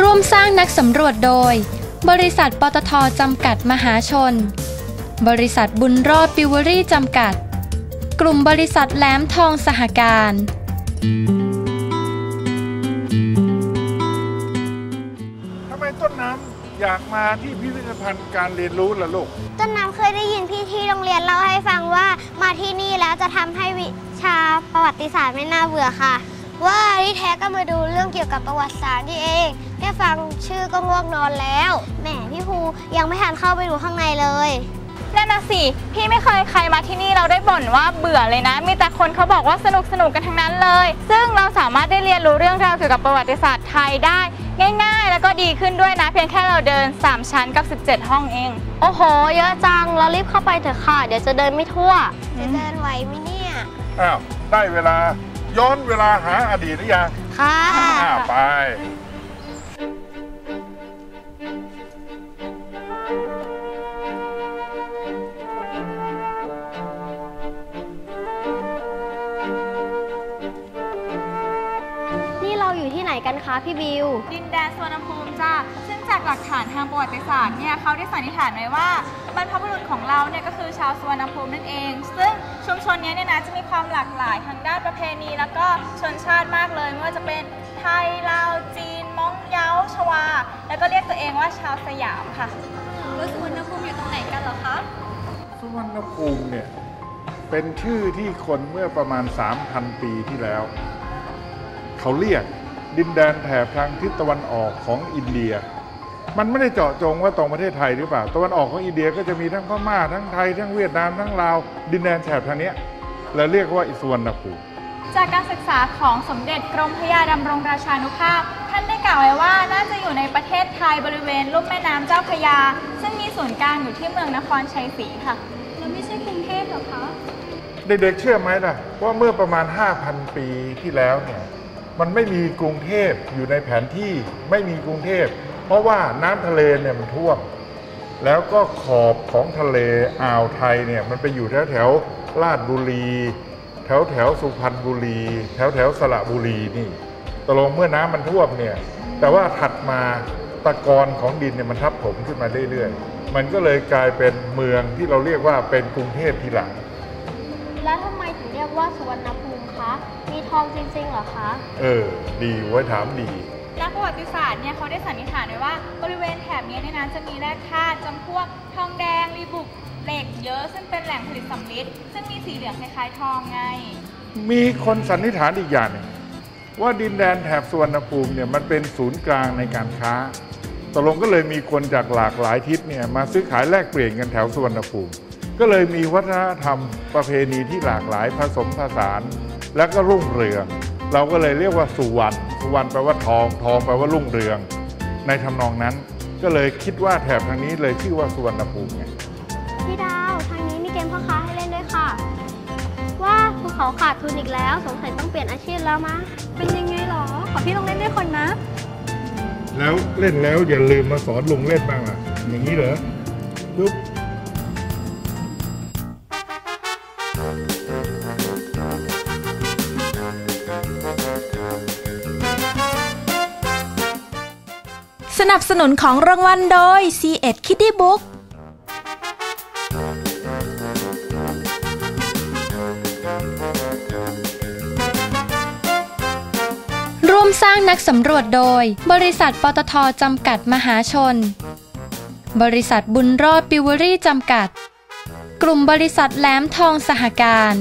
ร่วมสร้างนักสำรวจโดย บริษัทปตทจำกัดมหาชน บริษัทบุญรอดปิวเวอรี่จำกัด กลุ่มบริษัทแหลมทองสหการ ทำไมต้นน้ำอยากมาที่พิพิธภัณฑ์การเรียนรู้ล่ะลูก ต้นน้ำเคยได้ยินพี่ที่โรงเรียนเล่าให้ฟังว่ามาที่นี่แล้วจะทำให้วิชาประวัติศาสตร์ไม่น่าเบื่อค่ะ ว่าที่แท้ก็มาดูเรื่องเกี่ยวกับประวัติศาสตร์นี่เอง แค่ฟังชื่อก็ง่วงนอนแล้ว แหมพี่ภูยังไม่ทันเข้าไปดูข้างในเลยนั่นน่ะสิ พี่ไม่เคยใครมาที่นี่เราได้บ่นว่าเบื่อเลยนะ มีแต่คนเขาบอกว่าสนุกสนุกกันทั้งนั้นเลย ซึ่งเราสามารถได้เรียนรู้เรื่องราวเกี่ยวกับประวัติศาสตร์ไทยได้ ง่าย ๆ แล้วก็ดีขึ้นด้วยนะ เพียงแค่เราเดิน 3 ชั้นกับ 17 ห้องเอง โอ้โห เยอะจัง เรารีบเข้าไปเถอะค่ะ เดี๋ยวจะเดินไม่ทั่ว จะเดินไหวไหมเนี่ย อ้าว ได้เวลา ย้อนเวลาหาอดีตหรือยัง ค่ะ อ้าว ไป ที่ไหนกันคะพี่บิว ดินแดนสวนภูมิจ้าซึ่งจากหลักฐานทางประวัติศาสตร์เนี่ยเขาได้สันนิษฐานไว้ว่าบรรพบุรุษของเราเนี่ยก็คือชาวสวนภูมินั่นเอง ซึ่งชุมชนเนี้ยเนี่ยนะจะมีความหลากหลายทางด้านประเพณี แล้วก็ชนชาติมากเลยไม่ว่าจะเป็นไทยลาวจีนม้องเย้าชวา แล้วก็เรียกตัวเองว่าชาวสยามค่ะแล้วสวนภูมิอยู่ตรงไหนกันเหรอคะสุวรรณภูมิเนี่ยเป็นชื่อที่คนเมื่อประมาณ 3,000 ปีที่แล้ว เขาเรียก ดินแดนแถบทางทิศตะวันออกของอินเดีย มันไม่ได้เจาะจงว่าตรงประเทศไทยหรือเปล่า ตะวันออกของอินเดียก็จะมีทั้งพม่าทั้งไทย ทั้งเวียดนามทั้งลาว ดินแดนแถบทางเนี้ยเราเรียกว่าอิสุวรรณภูมิจากการศึกษาของสมเด็จกรมพระยาดำรงราชานุภาพ ท่านได้กล่าวไว้ว่าน่าจะอยู่ในประเทศไทยบริเวณลุ่มแม่น้ำเจ้าพระยา ซึ่งมีศูนย์กลางอยู่ที่เมืองนครชัยศรีค่ะ แล้วไม่ใช่กรุงเทพหรอคะ เด็กๆเชื่อไหมล่ะว่าเมื่อประมาณ 5,000 ปีที่แล้วเนี่ย มันไม่มีกรุงเทพอยู่ในแผนที่ไม่มีกรุงเทพ เพราะว่าน้ำทะเลเนี่ยมันท่วม แล้วก็ขอบของทะเลอ่าวไทยเนี่ยมันไปอยู่แถวแถวลาดบุรี แถวแถวสุพรรณบุรี แถวแถวสระบุรีนี่ตกลงเมื่อน้ำมันท่วมเนี่ยแต่ว่าถัดมาตะกอนของดินเนี่ยมันทับถมขึ้นมาเรื่อยๆ มันก็เลยกลายเป็นเมืองที่เราเรียกว่าเป็นกรุงเทพทีหลัง แล้วทำไมถึงเรียกว่าสุวรรณภูมิคะ มีทองจริงๆเหรอคะ เออ ดีไว้ถามดี นักประวัติศาสตร์เนี่ยเขาได้สันนิษฐานไว้ว่าบริเวณแถบเนี้ยเนี่ยนะจะมีแร่ธาตุจำพวกทองแดงรีบุกเหล็กเยอะซึ่งเป็นแหล่งผลิตสำริดซึ่งมีสีเหลืองคล้ายๆทองไง มีคนสันนิษฐานอีกอย่างหนึงว่าดินแดนแถบสุวรรณภูมิเนี่ยมันเป็นศูนย์กลางในการค้าตกลงก็เลยมีคนจากหลากหลายทิศเนี่ยมาซื้อขายแลกเปลี่ยนกันแถวสุวรรณภูมิ ก็เลยมีวัฒนธรรมประเพณีที่หลากหลายผสมผสาน แล้วก็รุ่งเรือง เราก็เลยเรียกว่าสุวรรณสุวรรณแปลว่าทอง ทองแปลว่ารุ่งเรือง ในทำนองนั้นก็เลยคิดว่าแถบทางนี้เลยชื่อว่าสุวรรณภูมิไงพี่ดาวทางนี้มีเกมพ่อค้าให้เล่นด้วยค่ะ ว่าภูเขาขาดทุนอีกแล้ว สงสัยต้องเปลี่ยนอาชีพแล้วมั้งเป็นยังไงหรอ ขอพี่ลงเล่นด้วยคนนะ แล้วเล่นแล้วอย่าลืมมาสอนลุงเล่นบ้างล่ะ อย่างนี้เหรอปุ๊บ สนับสนุนของรางวัลโดย C1 Kitty Book ร่วมสร้างนักสำรวจโดย บริษัทปตทจำกัดมหาชน บริษัทบุญรอดปิวเวอรี่จำกัด กลุ่มบริษัทแหลมทองสหการ